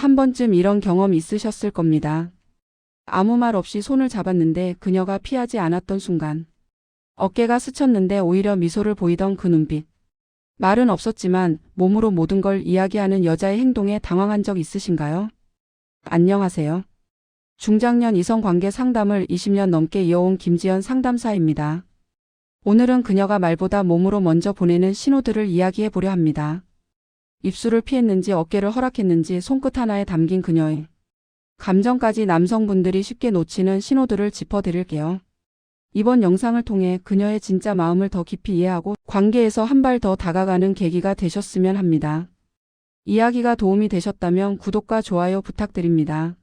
한 번쯤 이런 경험 있으셨을 겁니다. 아무 말 없이 손을 잡았는데 그녀가 피하지 않았던 순간. 어깨가 스쳤는데 오히려 미소를 보이던 그 눈빛. 말은 없었지만 몸으로 모든 걸 이야기하는 여자의 행동에 당황한 적 있으신가요? 안녕하세요. 중장년 이성 관계 상담을 20년 넘게 이어온 김지연 상담사입니다. 오늘은 그녀가 말보다 몸으로 먼저 보내는 신호들을 이야기해 보려 합니다. 입술을 피했는지 어깨를 허락했는지 손끝 하나에 담긴 그녀의 감정까지 남성분들이 쉽게 놓치는 신호들을 짚어드릴게요. 이번 영상을 통해 그녀의 진짜 마음을 더 깊이 이해하고 관계에서 한 발 더 다가가는 계기가 되셨으면 합니다. 이야기가 도움이 되셨다면 구독과 좋아요 부탁드립니다.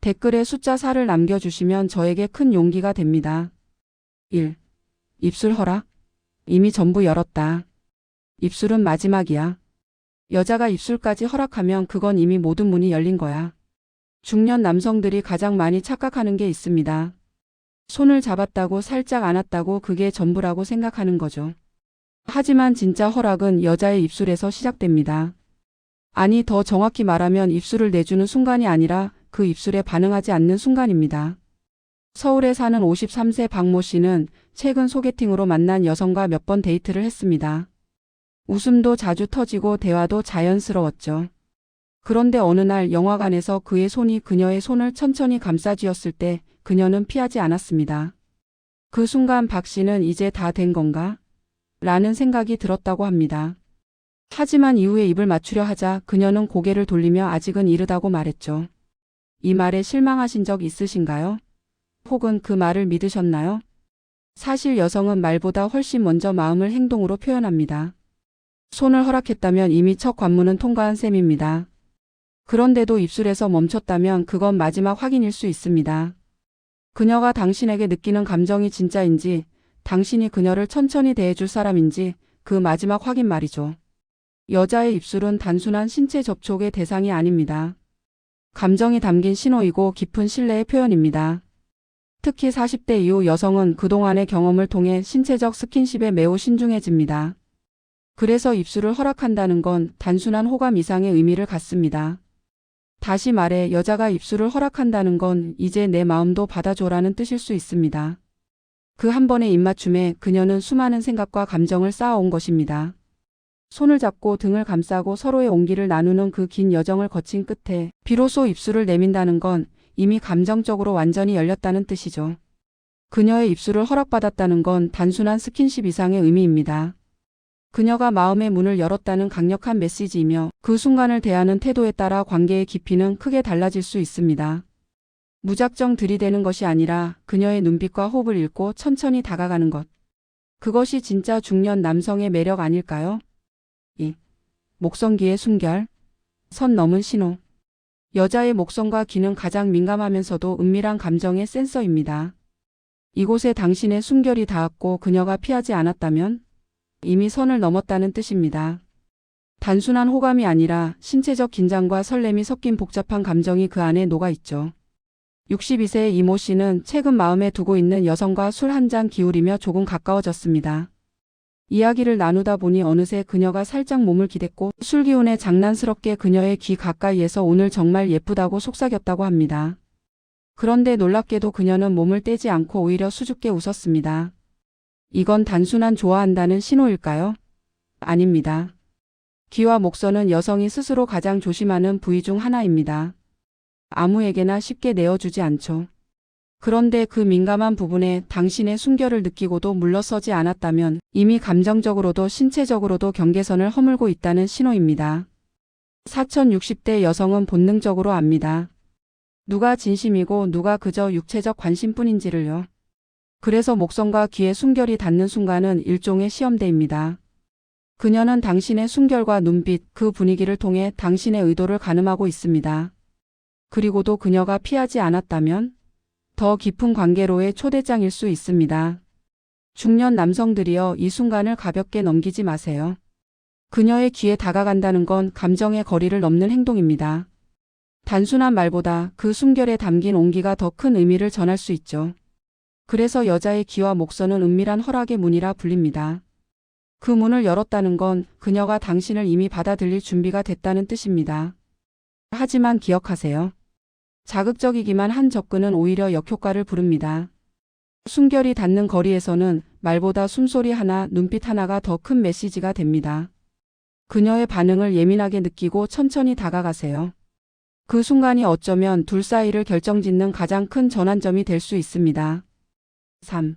댓글에 숫자 4를 남겨주시면 저에게 큰 용기가 됩니다. 1. 입술 허락? 이미 전부 열었다. 입술은 마지막이야. 여자가 입술까지 허락하면 그건 이미 모든 문이 열린 거야. 중년 남성들이 가장 많이 착각하는 게 있습니다. 손을 잡았다고 살짝 안았다고 그게 전부라고 생각하는 거죠. 하지만 진짜 허락은 여자의 입술에서 시작됩니다. 아니 더 정확히 말하면 입술을 내주는 순간이 아니라 그 입술에 반응하지 않는 순간입니다. 서울에 사는 53세 박모 씨는 최근 소개팅으로 만난 여성과 몇 번 데이트를 했습니다. 웃음도 자주 터지고 대화도 자연스러웠죠. 그런데 어느 날 영화관에서 그의 손이 그녀의 손을 천천히 감싸쥐었을 때 그녀는 피하지 않았습니다. 그 순간 박 씨는 이제 다 된 건가? 라는 생각이 들었다고 합니다. 하지만 이후에 입을 맞추려 하자 그녀는 고개를 돌리며 아직은 이르다고 말했죠. 이 말에 실망하신 적 있으신가요? 혹은 그 말을 믿으셨나요? 사실 여성은 말보다 훨씬 먼저 마음을 행동으로 표현합니다. 손을 허락했다면 이미 첫 관문은 통과한 셈입니다. 그런데도 입술에서 멈췄다면 그건 마지막 확인일 수 있습니다. 그녀가 당신에게 느끼는 감정이 진짜인지, 당신이 그녀를 천천히 대해줄 사람인지 그 마지막 확인 말이죠. 여자의 입술은 단순한 신체 접촉의 대상이 아닙니다. 감정이 담긴 신호이고 깊은 신뢰의 표현입니다. 특히 40대 이후 여성은 그동안의 경험을 통해 신체적 스킨십에 매우 신중해집니다. 그래서 입술을 허락한다는 건 단순한 호감 이상의 의미를 갖습니다. 다시 말해 여자가 입술을 허락한다는 건 이제 내 마음도 받아줘라는 뜻일 수 있습니다. 그 한 번의 입맞춤에 그녀는 수많은 생각과 감정을 쌓아온 것입니다. 손을 잡고 등을 감싸고 서로의 온기를 나누는 그 긴 여정을 거친 끝에 비로소 입술을 내민다는 건 이미 감정적으로 완전히 열렸다는 뜻이죠. 그녀의 입술을 허락받았다는 건 단순한 스킨십 이상의 의미입니다. 그녀가 마음의 문을 열었다는 강력한 메시지이며 그 순간을 대하는 태도에 따라 관계의 깊이는 크게 달라질 수 있습니다. 무작정 들이대는 것이 아니라 그녀의 눈빛과 호흡을 읽고 천천히 다가가는 것. 그것이 진짜 중년 남성의 매력 아닐까요? 2. 목성기의 숨결. 선 넘은 신호. 여자의 목성과 귀는 가장 민감하면서도 은밀한 감정의 센서입니다. 이곳에 당신의 숨결이 닿았고 그녀가 피하지 않았다면 이미 선을 넘었다는 뜻입니다. 단순한 호감이 아니라 신체적 긴장과 설렘이 섞인 복잡한 감정이 그 안에 녹아 있죠. 62세의 이모 씨는 최근 마음에 두고 있는 여성과 술 한 잔 기울이며 조금 가까워졌습니다. 이야기를 나누다 보니 어느새 그녀가 살짝 몸을 기댔고 술 기운에 장난스럽게 그녀의 귀 가까이에서 오늘 정말 예쁘다고 속삭였다고 합니다. 그런데 놀랍게도 그녀는 몸을 떼지 않고 오히려 수줍게 웃었습니다. 이건 단순한 좋아한다는 신호일까요? 아닙니다. 귀와 목선은 여성이 스스로 가장 조심하는 부위 중 하나입니다. 아무에게나 쉽게 내어주지 않죠. 그런데 그 민감한 부분에 당신의 숨결을 느끼고도 물러서지 않았다면 이미 감정적으로도 신체적으로도 경계선을 허물고 있다는 신호입니다. 4060대 여성은 본능적으로 압니다. 누가 진심이고 누가 그저 육체적 관심뿐인지를요. 그래서 목성과 귀의 숨결이 닿는 순간은 일종의 시험대입니다. 그녀는 당신의 숨결과 눈빛, 그 분위기를 통해 당신의 의도를 가늠하고 있습니다. 그리고도 그녀가 피하지 않았다면 더 깊은 관계로의 초대장일 수 있습니다. 중년 남성들이여 이 순간을 가볍게 넘기지 마세요. 그녀의 귀에 다가간다는 건 감정의 거리를 넘는 행동입니다. 단순한 말보다 그 숨결에 담긴 온기가 더 큰 의미를 전할 수 있죠. 그래서 여자의 귀와 목선은 은밀한 허락의 문이라 불립니다. 그 문을 열었다는 건 그녀가 당신을 이미 받아들일 준비가 됐다는 뜻입니다. 하지만 기억하세요. 자극적이기만 한 접근은 오히려 역효과를 부릅니다. 순결이 닿는 거리에서는 말보다 숨소리 하나, 눈빛 하나가 더 큰 메시지가 됩니다. 그녀의 반응을 예민하게 느끼고 천천히 다가가세요. 그 순간이 어쩌면 둘 사이를 결정짓는 가장 큰 전환점이 될 수 있습니다. 3.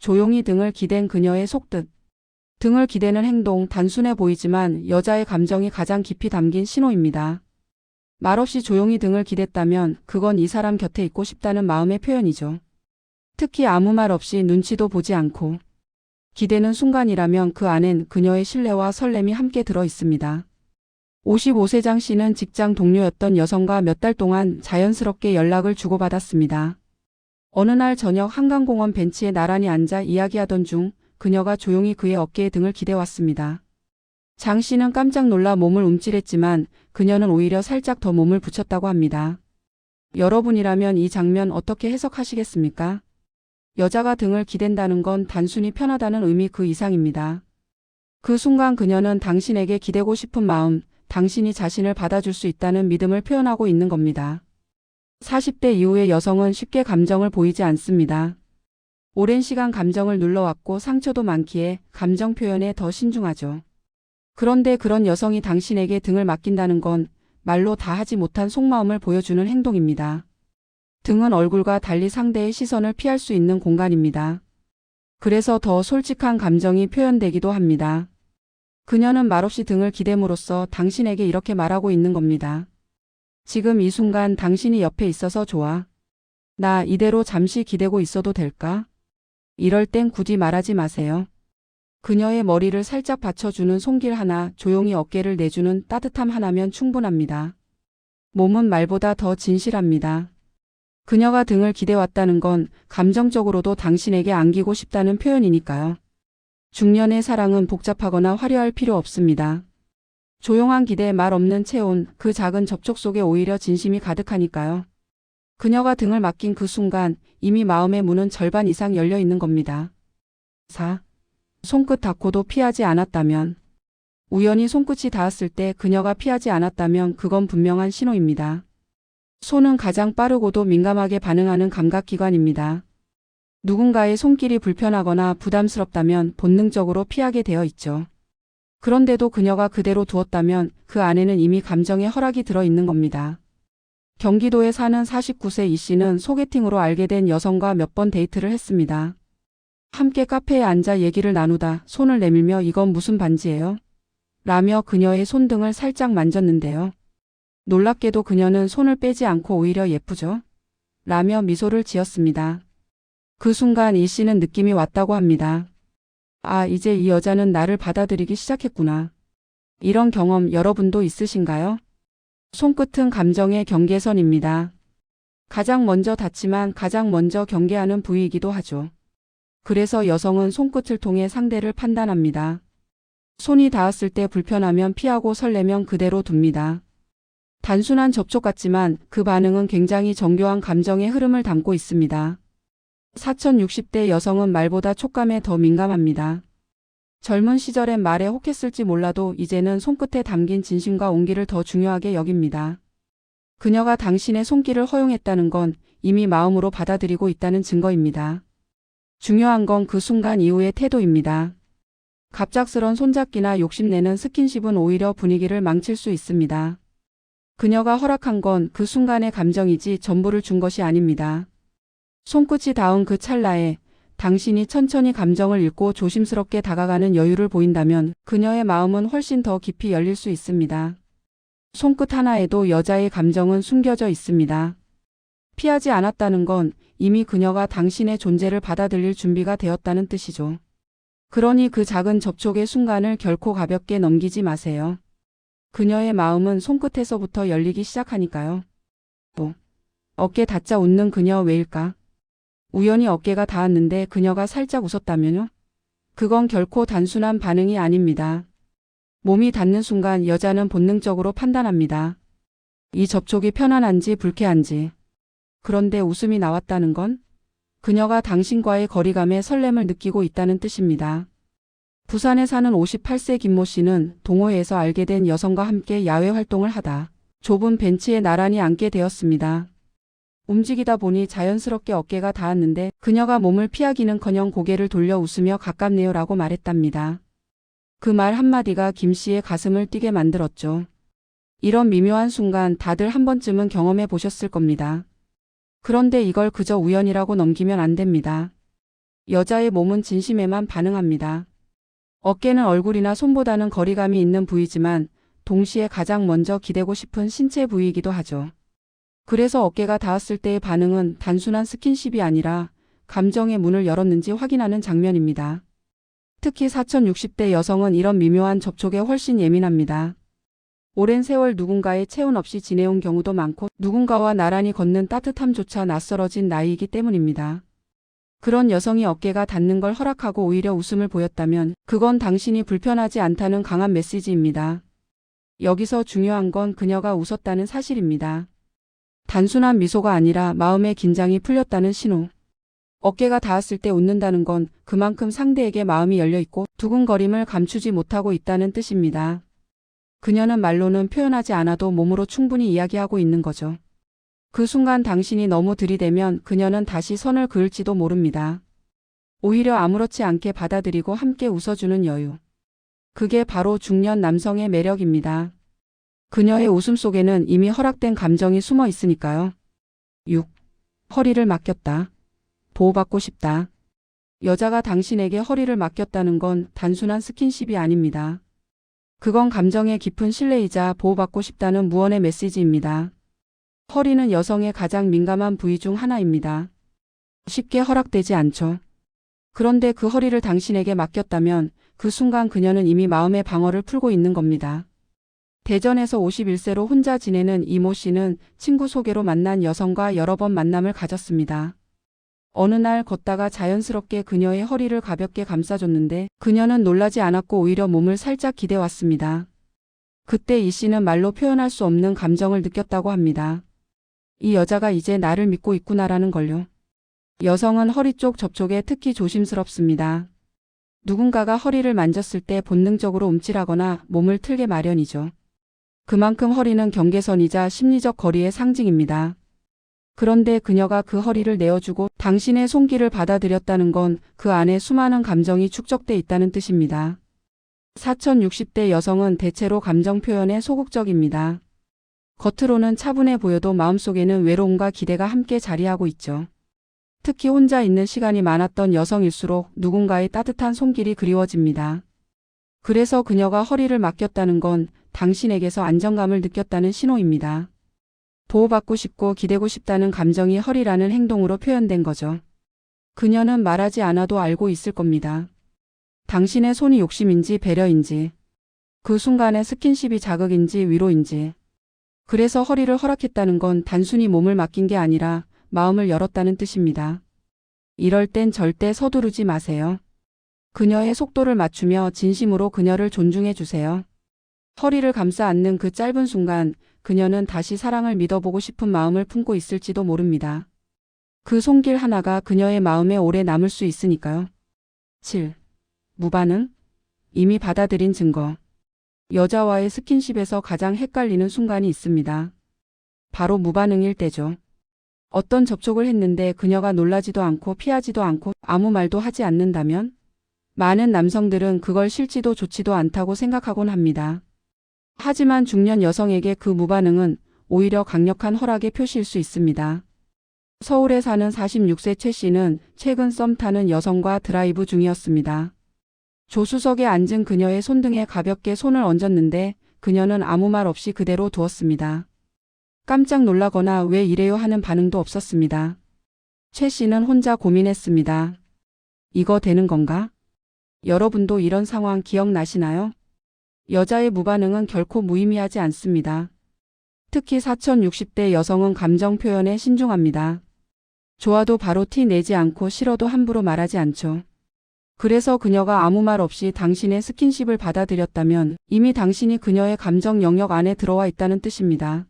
조용히 등을 기댄 그녀의 속뜻. 등을 기대는 행동 단순해 보이지만 여자의 감정이 가장 깊이 담긴 신호입니다. 말없이 조용히 등을 기댔다면 그건 이 사람 곁에 있고 싶다는 마음의 표현이죠. 특히 아무 말 없이 눈치도 보지 않고 기대는 순간이라면 그 안엔 그녀의 신뢰와 설렘이 함께 들어 있습니다. 55세 장 씨는 직장 동료였던 여성과 몇 달 동안 자연스럽게 연락을 주고받았습니다. 어느 날 저녁 한강공원 벤치에 나란히 앉아 이야기하던 중 그녀가 조용히 그의 어깨에 등을 기대왔습니다. 장 씨는 깜짝 놀라 몸을 움찔했지만 그녀는 오히려 살짝 더 몸을 붙였다고 합니다. 여러분이라면 이 장면 어떻게 해석하시겠습니까? 여자가 등을 기댄다는 건 단순히 편하다는 의미 그 이상입니다. 그 순간 그녀는 당신에게 기대고 싶은 마음, 당신이 자신을 받아줄 수 있다는 믿음을 표현하고 있는 겁니다. 40대 이후의 여성은 쉽게 감정을 보이지 않습니다. 오랜 시간 감정을 눌러왔고 상처도 많기에 감정 표현에 더 신중하죠. 그런데 그런 여성이 당신에게 등을 맡긴다는 건 말로 다 하지 못한 속마음을 보여주는 행동입니다. 등은 얼굴과 달리 상대의 시선을 피할 수 있는 공간입니다. 그래서 더 솔직한 감정이 표현되기도 합니다. 그녀는 말없이 등을 기댐으로써 당신에게 이렇게 말하고 있는 겁니다. 지금 이 순간 당신이 옆에 있어서 좋아. 나 이대로 잠시 기대고 있어도 될까? 이럴 땐 굳이 말하지 마세요. 그녀의 머리를 살짝 받쳐주는 손길 하나, 조용히 어깨를 내주는 따뜻함 하나면 충분합니다. 몸은 말보다 더 진실합니다. 그녀가 등을 기대왔다는 건 감정적으로도 당신에게 안기고 싶다는 표현이니까요. 중년의 사랑은 복잡하거나 화려할 필요 없습니다. 조용한 기대 말 없는 체온, 그 작은 접촉 속에 오히려 진심이 가득하니까요. 그녀가 등을 맡긴 그 순간 이미 마음의 문은 절반 이상 열려 있는 겁니다. 4. 손끝 닿고도 피하지 않았다면 우연히 손끝이 닿았을 때 그녀가 피하지 않았다면 그건 분명한 신호입니다. 손은 가장 빠르고도 민감하게 반응하는 감각기관입니다. 누군가의 손길이 불편하거나 부담스럽다면 본능적으로 피하게 되어 있죠. 그런데도 그녀가 그대로 두었다면 그 안에는 이미 감정의 허락이 들어 있는 겁니다. 경기도에 사는 49세 이 씨는 소개팅으로 알게 된 여성과 몇 번 데이트를 했습니다. 함께 카페에 앉아 얘기를 나누다 손을 내밀며 이건 무슨 반지예요? 라며 그녀의 손등을 살짝 만졌는데요. 놀랍게도 그녀는 손을 빼지 않고 오히려 예쁘죠? 라며 미소를 지었습니다. 그 순간 이 씨는 느낌이 왔다고 합니다. 아, 이제 이 여자는 나를 받아들이기 시작했구나. 이런 경험 여러분도 있으신가요? 손끝은 감정의 경계선입니다. 가장 먼저 닿지만 가장 먼저 경계하는 부위이기도 하죠. 그래서 여성은 손끝을 통해 상대를 판단합니다. 손이 닿았을 때 불편하면 피하고 설레면 그대로 둡니다. 단순한 접촉 같지만 그 반응은 굉장히 정교한 감정의 흐름을 담고 있습니다. 4060대 여성은 말보다 촉감에 더 민감합니다. 젊은 시절엔 말에 혹했을지 몰라도 이제는 손끝에 담긴 진심과 온기를 더 중요하게 여깁니다. 그녀가 당신의 손길을 허용했다는 건 이미 마음으로 받아들이고 있다는 증거입니다. 중요한 건 그 순간 이후의 태도입니다. 갑작스런 손잡기나 욕심내는 스킨십은 오히려 분위기를 망칠 수 있습니다. 그녀가 허락한 건 그 순간의 감정이지 전부를 준 것이 아닙니다. 손끝이 닿은 그 찰나에 당신이 천천히 감정을 읽고 조심스럽게 다가가는 여유를 보인다면 그녀의 마음은 훨씬 더 깊이 열릴 수 있습니다. 손끝 하나에도 여자의 감정은 숨겨져 있습니다. 피하지 않았다는 건 이미 그녀가 당신의 존재를 받아들일 준비가 되었다는 뜻이죠. 그러니 그 작은 접촉의 순간을 결코 가볍게 넘기지 마세요. 그녀의 마음은 손끝에서부터 열리기 시작하니까요. 또, 어깨 닫자 웃는 그녀 왜일까? 우연히 어깨가 닿았는데 그녀가 살짝 웃었다면요? 그건 결코 단순한 반응이 아닙니다. 몸이 닿는 순간 여자는 본능적으로 판단합니다. 이 접촉이 편안한지 불쾌한지. 그런데 웃음이 나왔다는 건 그녀가 당신과의 거리감에 설렘을 느끼고 있다는 뜻입니다. 부산에 사는 58세 김모 씨는 동호회에서 알게 된 여성과 함께 야외 활동을 하다 좁은 벤치에 나란히 앉게 되었습니다. 움직이다 보니 자연스럽게 어깨가 닿았는데 그녀가 몸을 피하기는커녕 고개를 돌려 웃으며 가깝네요 라고 말했답니다. 그 말 한마디가 김 씨의 가슴을 뛰게 만들었죠. 이런 미묘한 순간 다들 한 번쯤은 경험해 보셨을 겁니다. 그런데 이걸 그저 우연이라고 넘기면 안 됩니다. 여자의 몸은 진심에만 반응합니다. 어깨는 얼굴이나 손보다는 거리감이 있는 부위지만 동시에 가장 먼저 기대고 싶은 신체 부위이기도 하죠. 그래서 어깨가 닿았을 때의 반응은 단순한 스킨십이 아니라 감정의 문을 열었는지 확인하는 장면입니다. 특히 4060대 여성은 이런 미묘한 접촉에 훨씬 예민합니다. 오랜 세월 누군가의 체온 없이 지내온 경우도 많고 누군가와 나란히 걷는 따뜻함조차 낯설어진 나이이기 때문입니다. 그런 여성이 어깨가 닿는 걸 허락하고 오히려 웃음을 보였다면 그건 당신이 불편하지 않다는 강한 메시지입니다. 여기서 중요한 건 그녀가 웃었다는 사실입니다. 단순한 미소가 아니라 마음의 긴장이 풀렸다는 신호. 어깨가 닿았을 때 웃는다는 건 그만큼 상대에게 마음이 열려 있고 두근거림을 감추지 못하고 있다는 뜻입니다. 그녀는 말로는 표현하지 않아도 몸으로 충분히 이야기하고 있는 거죠. 그 순간 당신이 너무 들이대면 그녀는 다시 선을 그을지도 모릅니다. 오히려 아무렇지 않게 받아들이고 함께 웃어주는 여유. 그게 바로 중년 남성의 매력입니다. 그녀의 웃음 속에는 이미 허락된 감정이 숨어 있으니까요. 6. 허리를 맡겼다. 보호받고 싶다. 여자가 당신에게 허리를 맡겼다는 건 단순한 스킨십이 아닙니다. 그건 감정의 깊은 신뢰이자 보호받고 싶다는 무언의 메시지입니다. 허리는 여성의 가장 민감한 부위 중 하나입니다. 쉽게 허락되지 않죠. 그런데 그 허리를 당신에게 맡겼다면 그 순간 그녀는 이미 마음의 방어를 풀고 있는 겁니다. 대전에서 51세로 혼자 지내는 이모 씨는 친구 소개로 만난 여성과 여러 번 만남을 가졌습니다. 어느 날 걷다가 자연스럽게 그녀의 허리를 가볍게 감싸줬는데 그녀는 놀라지 않았고 오히려 몸을 살짝 기대왔습니다. 그때 이 씨는 말로 표현할 수 없는 감정을 느꼈다고 합니다. 이 여자가 이제 나를 믿고 있구나라는 걸요. 여성은 허리 쪽 접촉에 특히 조심스럽습니다. 누군가가 허리를 만졌을 때 본능적으로 움찔하거나 몸을 틀게 마련이죠. 그만큼 허리는 경계선이자 심리적 거리의 상징입니다. 그런데 그녀가 그 허리를 내어주고 당신의 손길을 받아들였다는 건 그 안에 수많은 감정이 축적돼 있다는 뜻입니다. 4060대 여성은 대체로 감정 표현에 소극적입니다. 겉으로는 차분해 보여도 마음속에는 외로움과 기대가 함께 자리하고 있죠. 특히 혼자 있는 시간이 많았던 여성일수록 누군가의 따뜻한 손길이 그리워집니다. 그래서 그녀가 허리를 맡겼다는 건 당신에게서 안정감을 느꼈다는 신호입니다. 보호받고 싶고 기대고 싶다는 감정이 허리라는 행동으로 표현된 거죠. 그녀는 말하지 않아도 알고 있을 겁니다. 당신의 손이 욕심인지 배려인지, 그 순간의 스킨십이 자극인지 위로인지. 그래서 허리를 허락했다는 건 단순히 몸을 맡긴 게 아니라 마음을 열었다는 뜻입니다. 이럴 땐 절대 서두르지 마세요. 그녀의 속도를 맞추며 진심으로 그녀를 존중해 주세요. 허리를 감싸 안는 그 짧은 순간 그녀는 다시 사랑을 믿어보고 싶은 마음을 품고 있을지도 모릅니다. 그 손길 하나가 그녀의 마음에 오래 남을 수 있으니까요. 7. 무반응? 이미 받아들인 증거. 여자와의 스킨십에서 가장 헷갈리는 순간이 있습니다. 바로 무반응일 때죠. 어떤 접촉을 했는데 그녀가 놀라지도 않고 피하지도 않고 아무 말도 하지 않는다면? 많은 남성들은 그걸 싫지도 좋지도 않다고 생각하곤 합니다. 하지만 중년 여성에게 그 무반응은 오히려 강력한 허락의 표시일 수 있습니다. 서울에 사는 46세 최 씨는 최근 썸 타는 여성과 드라이브 중이었습니다. 조수석에 앉은 그녀의 손등에 가볍게 손을 얹었는데 그녀는 아무 말 없이 그대로 두었습니다. 깜짝 놀라거나 왜 이래요 하는 반응도 없었습니다. 최 씨는 혼자 고민했습니다. 이거 되는 건가? 여러분도 이런 상황 기억나시나요? 여자의 무반응은 결코 무의미하지 않습니다. 특히 4060대 여성은 감정 표현에 신중합니다. 좋아도 바로 티 내지 않고 싫어도 함부로 말하지 않죠. 그래서 그녀가 아무 말 없이 당신의 스킨십을 받아들였다면 이미 당신이 그녀의 감정 영역 안에 들어와 있다는 뜻입니다.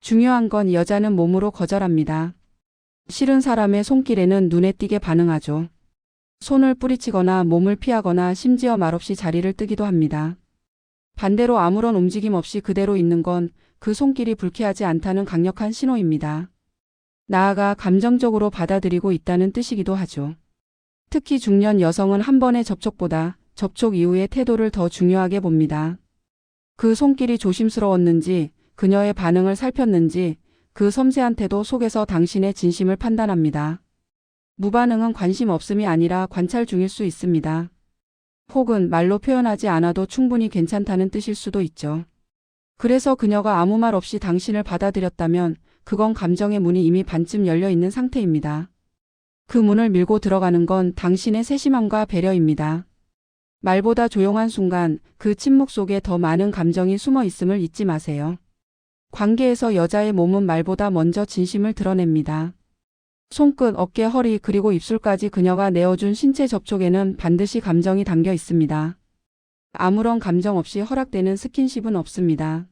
중요한 건 여자는 몸으로 거절합니다. 싫은 사람의 손길에는 눈에 띄게 반응하죠. 손을 뿌리치거나 몸을 피하거나 심지어 말없이 자리를 뜨기도 합니다. 반대로 아무런 움직임 없이 그대로 있는 건 그 손길이 불쾌하지 않다는 강력한 신호입니다. 나아가 감정적으로 받아들이고 있다는 뜻이기도 하죠. 특히 중년 여성은 한 번의 접촉보다 접촉 이후의 태도를 더 중요하게 봅니다. 그 손길이 조심스러웠는지, 그녀의 반응을 살폈는지, 그 섬세한 태도 속에서 당신의 진심을 판단합니다. 무반응은 관심 없음이 아니라 관찰 중일 수 있습니다. 혹은 말로 표현하지 않아도 충분히 괜찮다는 뜻일 수도 있죠. 그래서 그녀가 아무 말 없이 당신을 받아들였다면 그건 감정의 문이 이미 반쯤 열려 있는 상태입니다. 그 문을 밀고 들어가는 건 당신의 세심함과 배려입니다. 말보다 조용한 순간 그 침묵 속에 더 많은 감정이 숨어 있음을 잊지 마세요. 관계에서 여자의 몸은 말보다 먼저 진심을 드러냅니다. 손끝, 어깨, 허리 그리고 입술까지 그녀가 내어준 신체 접촉에는 반드시 감정이 담겨 있습니다. 아무런 감정 없이 허락되는 스킨십은 없습니다.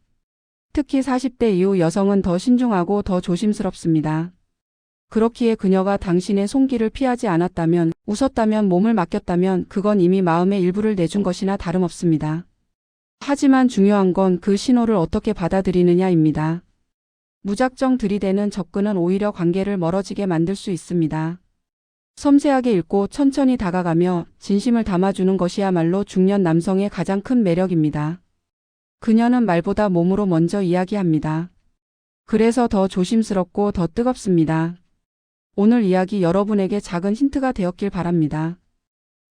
특히 40대 이후 여성은 더 신중하고 더 조심스럽습니다. 그렇기에 그녀가 당신의 손길을 피하지 않았다면, 웃었다면, 몸을 맡겼다면 그건 이미 마음의 일부를 내준 것이나 다름없습니다. 하지만 중요한 건 그 신호를 어떻게 받아들이느냐입니다. 무작정 들이대는 접근은 오히려 관계를 멀어지게 만들 수 있습니다. 섬세하게 읽고 천천히 다가가며 진심을 담아주는 것이야말로 중년 남성의 가장 큰 매력입니다. 그녀는 말보다 몸으로 먼저 이야기합니다. 그래서 더 조심스럽고 더 뜨겁습니다. 오늘 이야기 여러분에게 작은 힌트가 되었길 바랍니다.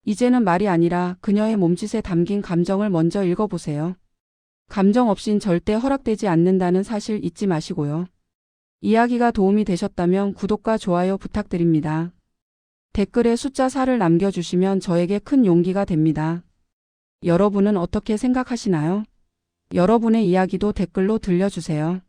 이제는 말이 아니라 그녀의 몸짓에 담긴 감정을 먼저 읽어보세요. 감정 없인 절대 허락되지 않는다는 사실 잊지 마시고요. 이야기가 도움이 되셨다면 구독과 좋아요 부탁드립니다. 댓글에 숫자 4를 남겨주시면 저에게 큰 용기가 됩니다. 여러분은 어떻게 생각하시나요? 여러분의 이야기도 댓글로 들려주세요.